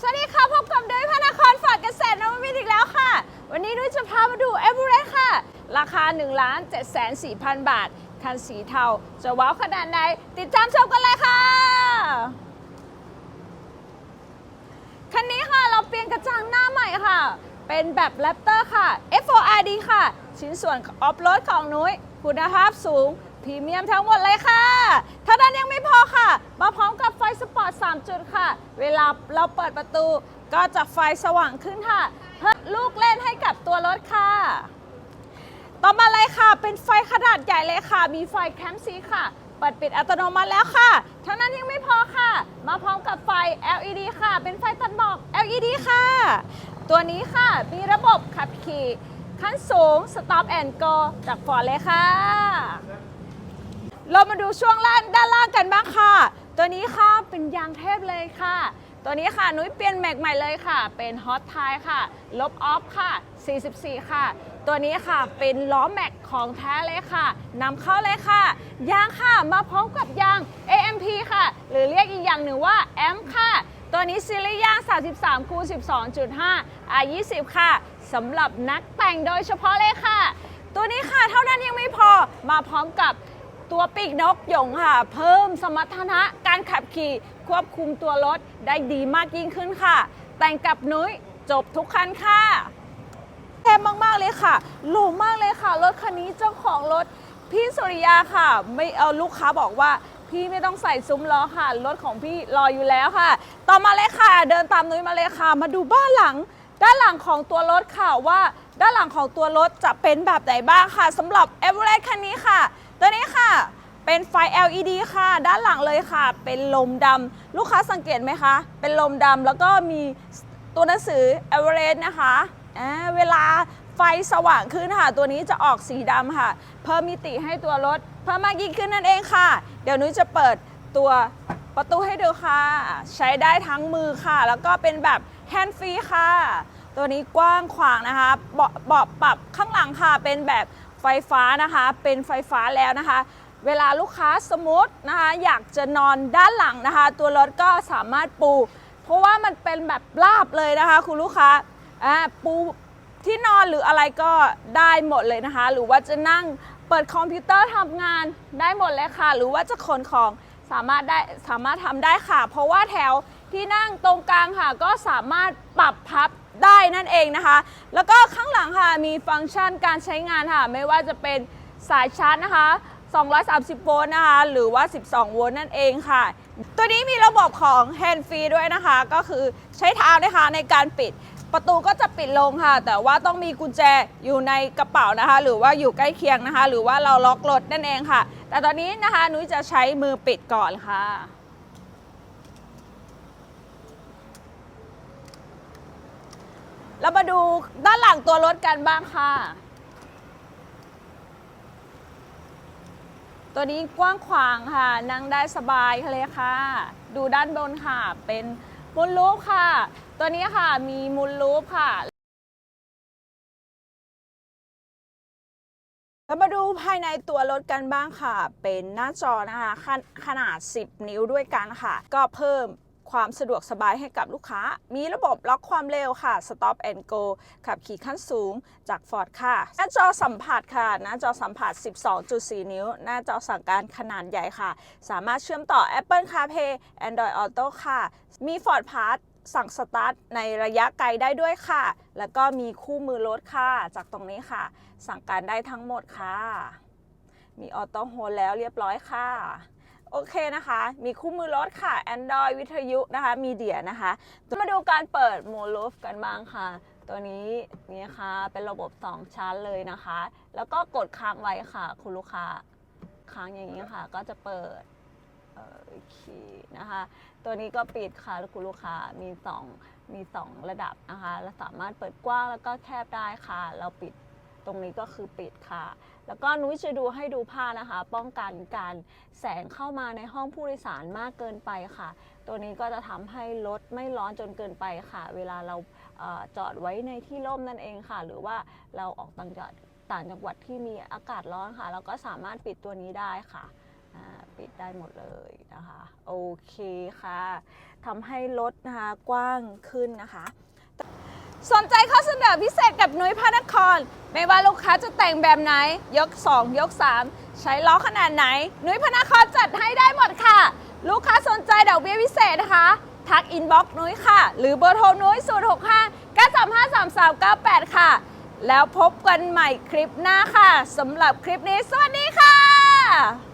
สวัสดีค่ะ พบกับดุ้ยพระนครฝากเกษตรนวมินทร์อีกแล้วค่ะ วันนี้ดุ้ยจะพามาดูเอเวอเรสต์ค่ะ ราคา1ล้าน7แสน4พันบาท คันสีเทา จะว้าวขนาดไหน ติดตามชมกันเลยค่ะ คันนี้ค่ะเราเปลี่ยนกระจังหน้าใหม่ค่ะ เป็นแบบแรปเตอร์ค่ะ F4RD ค่ะ ชิ้นส่วนออฟโรดของนุ้ยคุณภาพสูง พรีเมียมทั้งหมดเลยค่ะเท่านั้นยังไม่พอค่ะ มาพร้อมกับไฟสปอร์ต 3 จุดค่ะ เวลาเราเปิดประตูก็จะไฟสว่างขึ้นค่ะ เพิ่มลูกเล่นให้กับตัวรถค่ะ ต่อมาเลยค่ะ เป็นไฟขนาดใหญ่เลยค่ะ มีไฟแคมซีค่ะ เปิดปิดอัตโนมัติแล้วค่ะเท่านั้นยังไม่พอค่ะ มาพร้อมกับไฟ LED ค่ะ เป็นไฟตัดหมอก LED ค่ะ ตัวนี้ค่ะมีระบบขับขี่ขั้นสูง Stop and Go จากฟอร์เลยค่ะ เรามาดูช่วงล่างด้านล่างกันบ้างค่ะ ตัวนี้ค่ะเป็นยางเทพเลยค่ะ ตัวนี้ค่ะนุ้ยเปลี่ยนแม็กใหม่เลยค่ะ เป็นฮอตไทค่ะ ลบออฟค่ะ 44 ค่ะ ตัวนี้ค่ะเป็นล้อแม็กของแท้เลยค่ะนำเข้าเลยค่ะ ยางค่ะมาพร้อมกับยาง AMP ค่ะ หรือเรียกอีกอย่างหนึ่งว่า M ค่ะตัวนี้ซีรีส์ยาง 33 คูณ 12.5 R20 ค่ะ สำหรับนักแต่งโดยเฉพาะเลยค่ะ ตัวนี้ค่ะเท่านั้นยังไม่พอ มาพร้อมกับ ตัวปีกนกหยงค่ะ เพิ่มสมรรถนะการขับขี่ควบคุมตัวรถได้ดีมากยิ่งขึ้นค่ะ แต่งกับนุ้ยจบทุกคันค่ะแพงมากๆเลยค่ะหรูมากเลยค่ะ รถคันนี้เจ้าของรถพี่สุริยาค่ะ ไม่เอาลูกค้าบอกว่าพี่ไม่ต้องใส่ซุ้มล้อค่ะ รถของพี่รออยู่แล้วค่ะ ต่อมาเลยค่ะ เดินตามนุ้ยมาเลยค่ะ มาดูบ้านหลัง ด้านหลังของตัวรถค่ะว่า ด้านหลังของตัวรถจะเป็นแบบไหนบ้างค่ะสำหรับ e v e r e s t คันนี้ค่ะตัวนี้ค่ะ เป็นไฟ LED ค่ะ ด้านหลังเลยค่ะ เป็นลมดำลูกค้าสังเกตไหมคะ เป็นลมดำแล้วก็มีตัวหนังสือ e v e r e s t นะคะเวลาไฟสว่างขึ้นค่ะ ตัวนี้จะออกสีดำค่ะ เพิ่มมิติให้ตัวรถเพิ่มมากยิ่งขึ้นนั่นเองค่ะ เดี๋ยวนุ้ยจะเปิดตัวประตูให้ดูค่ะ ใช้ได้ทั้งมือค่ะ แล้วก็เป็นแบบแฮนด์ฟรีค่ะ ตัวนี้กว้างขวางนะคะเบาะปรับข้างหลังค่ะ เป็นแบบไฟฟ้านะคะ เป็นไฟฟ้าแล้วนะคะ เวลาลูกค้าสมมตินะคะอยากจะนอนด้านหลังนะคะ ตัวรถก็สามารถปู เพราะว่ามันเป็นแบบราบเลยนะคะ คุณลูกค้าอ่าปูที่นอนหรืออะไรก็ได้หมดเลยนะคะ หรือว่าจะนั่งเปิดคอมพิวเตอร์ทำงานได้หมดเลยค่ะ หรือว่าจะขนของสามารถได้สามารถทำได้ค่ะ เพราะว่าแถวที่นั่งตรงกลางค่ะก็สามารถปรับพับได้นั่นเองนะคะ แล้วก็ข้างหลังค่ะมีฟังก์ชันการใช้งานค่ะ ไม่ว่าจะเป็นสายชาร์จนะคะ 230 โวลต์นะคะ หรือว่า 12 โวลต์นั่นเองค่ะ ตัวนี้มีระบบของ Hand Free ด้วยนะคะ ก็คือใช้เท้านะคะในการปิด ประตูก็จะปิดลงค่ะ แต่ว่าต้องมีกุญแจอยู่ในกระเป๋านะคะ หรือว่าอยู่ใกล้เคียงนะคะ หรือว่าเราล็อกรถนั่นเองค่ะ แต่ตอนนี้นะคะนุ้ยจะใช้มือปิดก่อนค่ะเรามาดูด้านหลังตัวรถกันบ้างค่ะ ตัวนี้กว้างขวางค่ะ นั่งได้สบายเลยค่ะ ดูด้านบนค่ะ เป็นมุลลูปค่ะ ตัวนี้ค่ะมีมุลลูปค่ะเรามาดูภายในตัวรถกันบ้างค่ะ เป็นหน้าจอนะคะขนขนาด 10 นิ้วด้วยกันค่ะ ก็เพิ่ม ความสะดวกสบายให้กับลูกค้า มีระบบล็อกความเร็วค่ะ Stop and Go ขับขี่ขั้นสูงจาก Ford ค่ะ หน้าจอสัมผัสค่ะ หน้าจอสัมผัส 12.4 นิ้ว หน้าจอสั่งการขนาดใหญ่ค่ะ สามารถเชื่อมต่อ Apple CarPlay Android Auto ค่ะ มี Ford Pass สั่งสตาร์ทในระยะไกลได้ด้วยค่ะ แล้วก็มีคู่มือรถค่ะ จากตรงนี้ค่ะ สั่งการได้ทั้งหมดค่ะ มีออโต้โฮลแล้วเรียบร้อยค่ะ โอเคนะคะ มีคู่มือรถค่ะ Android วิทยุนะคะมีเดียนะคะมาดูการเปิดโมลูฟกันบ้างค่ะ ตัวนี้นี่ค่ะเป็นระบบ 2 ชั้นเลยนะคะ แล้วก็กดค้างไว้ค่ะ คุณลูกค้าค้างอย่างนี้ค่ะ ก็จะเปิดเอ่อคีย์นะคะ ตัวนี้ก็ปิดค่ะคุณลูกค้ามี 2 มี 2 ระดับนะคะแล้วสามารถเปิดกว้างแล้วก็แคบได้ค่ะ เราปิด ตรงนี้ก็คือปิดค่ะ แล้วก็นุ้ยจะดูให้ดูผ้านะคะ ป้องกันการแสงเข้ามาในห้องผู้โดยสารมากเกินไปค่ะ ตัวนี้ก็จะทำให้รถไม่ร้อนจนเกินไปค่ะ เวลาเราเจอดไว้ในที่ร่มนั่นเองค่ะ หรือว่าเราออกต่างจังหวัดต่างจังหวัดที่มีอากาศร้อนค่ะ เราก็สามารถปิดตัวนี้ได้ค่ะปิดได้หมดเลยนะคะ โอเคค่ะทำให้รถนะคะกว้างขึ้นนะคะ สนใจข้อเสนอพิเศษกับนุ้ยพระนคร ไม่ว่าลูกค้าจะแต่งแบบไหน ยก 2 ยก 3 ใช้ล้อขนาดไหน นุ้ยพระนครจัดให้ได้หมดค่ะ ลูกค้าสนใจดอกเบี้ยพิเศษนะคะ ทักอินบ็อกซ์นุ้ยค่ะ หรือเบอร์โทรนุ้ย 065 935 3398 ค่ะ แล้วพบกันใหม่คลิปหน้าค่ะสำหรับคลิปนี้ สวัสดีค่ะ